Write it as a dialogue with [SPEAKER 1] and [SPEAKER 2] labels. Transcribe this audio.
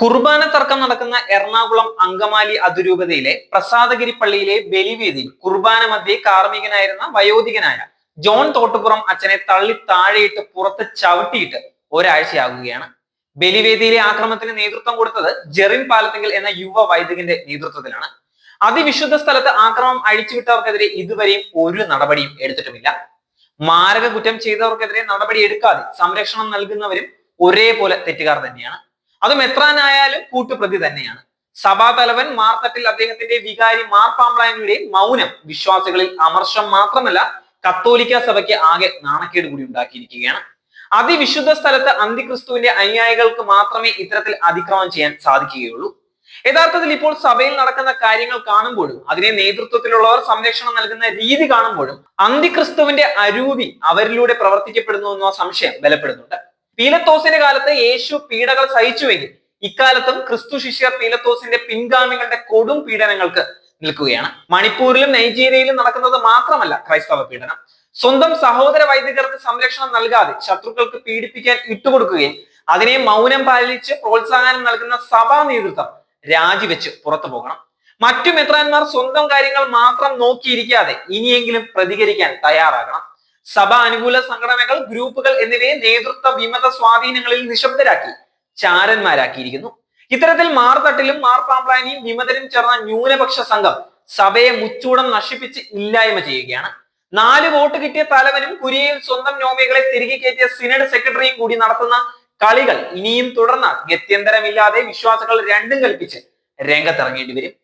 [SPEAKER 1] കുർബാന തർക്കം നടക്കുന്ന എറണാകുളം അങ്കമാലി അതിരൂപതയിലെ പ്രസാദഗിരി പള്ളിയിലെ ബലിവേദിയിൽ കുർബാന മധ്യേ കാർമ്മികനായിരുന്ന വയോധികനായ ജോൺ തോട്ടുപുറം അച്ഛനെ തള്ളി താഴെയിട്ട് പുറത്ത് ചവിട്ടിയിട്ട് ഒരാഴ്ചയാകുകയാണ്. ബലിവേദിയിലെ ആക്രമണത്തിന് നേതൃത്വം കൊടുത്തത് ജെറിൻ പാലത്തെങ്കിൽ എന്ന യുവ വൈദികന്റെ നേതൃത്വത്തിലാണ്. അതിവിശുദ്ധ സ്ഥലത്ത് ആക്രമണം അഴിച്ചുവിട്ടവർക്കെതിരെ ഇതുവരെയും ഒരു നടപടിയും എടുത്തിട്ടുമില്ല. മാരക കുറ്റം ചെയ്തവർക്കെതിരെ നടപടി എടുക്കാതെ സംരക്ഷണം നൽകുന്നവരും ഒരേപോലെ തെറ്റുകാർ തന്നെയാണ്. അത് മെത്രാനായാലും കൂട്ടുപ്രതി തന്നെയാണ്. സഭാതലവൻ മാർത്തട്ടിൽ അദ്ദേഹത്തിന്റെ വികാരി മാർപ്പാമ്പ്ലാനിയുടെ മൗനം വിശ്വാസികളിൽ അമർഷം മാത്രമല്ല കത്തോലിക്ക സഭയ്ക്ക് ആകെ നാണക്കേട് കൂടി ഉണ്ടാക്കിയിരിക്കുകയാണ്. അതിവിശുദ്ധ സ്ഥലത്ത് അന്തിക്രിസ്തുവിന്റെ അനുയായികൾക്ക് മാത്രമേ ഇത്തരത്തിൽ അതിക്രമം ചെയ്യാൻ സാധിക്കുകയുള്ളൂ. യഥാർത്ഥത്തിൽ ഇപ്പോൾ സഭയിൽ നടക്കുന്ന കാര്യങ്ങൾ കാണുമ്പോഴും അതിനെ നേതൃത്വത്തിലുള്ളവർ സംരക്ഷണം നൽകുന്ന രീതി കാണുമ്പോഴും അന്തിക്രിസ്തുവിന്റെ അരൂപി അവരിലൂടെ പ്രവർത്തിക്കപ്പെടുന്നു എന്ന സംശയം ബലപ്പെടുന്നുണ്ട്. പീലത്തോസിന്റെ കാലത്ത് യേശു പീഡകൾ സഹിച്ചുവെങ്കിൽ ഇക്കാലത്തും ക്രിസ്തു ശിഷ്യർ പീലത്തോസിന്റെ പിൻഗാമികളുടെ കൊടും പീഡനങ്ങൾക്ക് നിൽക്കുകയാണ്. മണിപ്പൂരിലും നൈജീരിയയിലും നടക്കുന്നത് മാത്രമല്ല ക്രൈസ്തവ പീഡനം. സ്വന്തം സഹോദര വൈദികർക്ക് സംരക്ഷണം നൽകാതെ ശത്രുക്കൾക്ക് പീഡിപ്പിക്കാൻ ഇട്ടുകൊടുക്കുകയും അതിനെ മൗനം പാലിച്ച് പ്രോത്സാഹനം നൽകുന്ന സഭാ നേതൃത്വം രാജിവെച്ച് പുറത്തു പോകണം. മറ്റു മെത്രാന്മാർ സ്വന്തം കാര്യങ്ങൾ മാത്രം നോക്കിയിരിക്കാതെ ഇനിയെങ്കിലും പ്രതികരിക്കാൻ തയ്യാറാകണം. സഭ അനുകൂല സംഘടനകൾ ഗ്രൂപ്പുകൾ എന്നിവയെ നേതൃത്വ വിമത സ്വാധീനങ്ങളിൽ നിശബ്ദരാക്കി ചാരന്മാരാക്കിയിരിക്കുന്നു. ഇത്തരത്തിൽ മാർത്തട്ടിലും മാർപ്പാമ്പ്ലാനിയും വിമതരും ചേർന്ന ന്യൂനപക്ഷ സംഘം സഭയെ മുച്ചൂടം നശിപ്പിച്ച് ഇല്ലായ്മ ചെയ്യുകയാണ്. നാല് വോട്ട് കിട്ടിയ തലവനും കുര്യയിൽ സ്വന്തം നോമികളെ തിരികെ കയറ്റിയ സിനഡ് സെക്രട്ടറിയും കൂടി നടത്തുന്ന കളികൾ ഇനിയും തുടർന്നാൽ ഗത്യന്തരമില്ലാതെ വിശ്വാസികൾ രണ്ടും കൽപ്പിച്ച് രംഗത്തിറങ്ങേണ്ടി വരും.